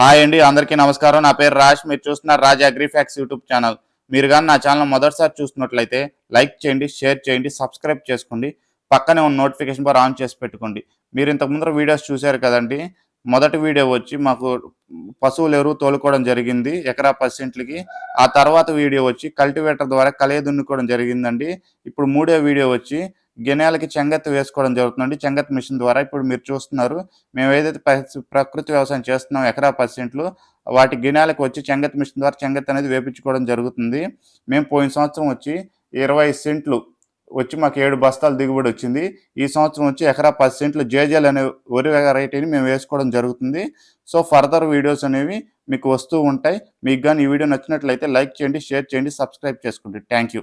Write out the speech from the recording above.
Hi అండి అందరికీ నమస్కారం. నా పేరు రాజ్ మీరు చూస్తున్నారు రాజ్ అగ్రిఫ్యాక్స్ యూట్యూబ్ ఛానల్. మీరు కానీ నా ఛానల్ మొదటిసారి చూస్తున్నట్లయితే లైక్ చేయండి షేర్ చేయండి సబ్స్క్రైబ్ చేసుకోండి. పక్కనే ఉన్న నోటిఫికేషన్ బార్ ఆన్ చేసి పెట్టుకోండి. మీరు ఇంతకు ముందర వీడియోస్ చూశారు కదండి. మొదటి వీడియో వచ్చి మాకు పశువులు ఎరువు తోలుకోవడం జరిగింది ఎకరా పది ఆ తర్వాత వీడియో వచ్చి కల్టివేటర్ ద్వారా కలయ దున్నుకోవడం జరిగిందండి. ఇప్పుడు మూడో వీడియో వచ్చి గిన్నెలకి చెంగెత్తి వేసుకోవడం జరుగుతుందండి. చెంగత్ మిషన్ ద్వారా ఇప్పుడు మీరు చూస్తున్నారు. మేము ఏదైతే ప్రకృతి వ్యవసాయం చేస్తున్నాం ఎకరా పది సెంట్లు వాటి గిన్నెలకు వచ్చి చెంగత్ మిషన్ ద్వారా చెంగత్ అనేది వేపించుకోవడం జరుగుతుంది. మేము పోయిన సంవత్సరం వచ్చి ఇరవై సెంట్లు వచ్చి మాకు ఏడు బస్తాలు దిగుబడి వచ్చింది. ఈ సంవత్సరం వచ్చి ఎకరా పది సెంట్లు జేజేల్ అనే వరి వెరైటీని మేము వేసుకోవడం జరుగుతుంది. సో ఫర్దర్ వీడియోస్ అనేవి మీకు వస్తూ ఉంటాయి. మీకు కానీ ఈ వీడియో నచ్చినట్లయితే లైక్ చేయండి షేర్ చేయండి సబ్స్క్రైబ్ చేసుకోండి. Thank you.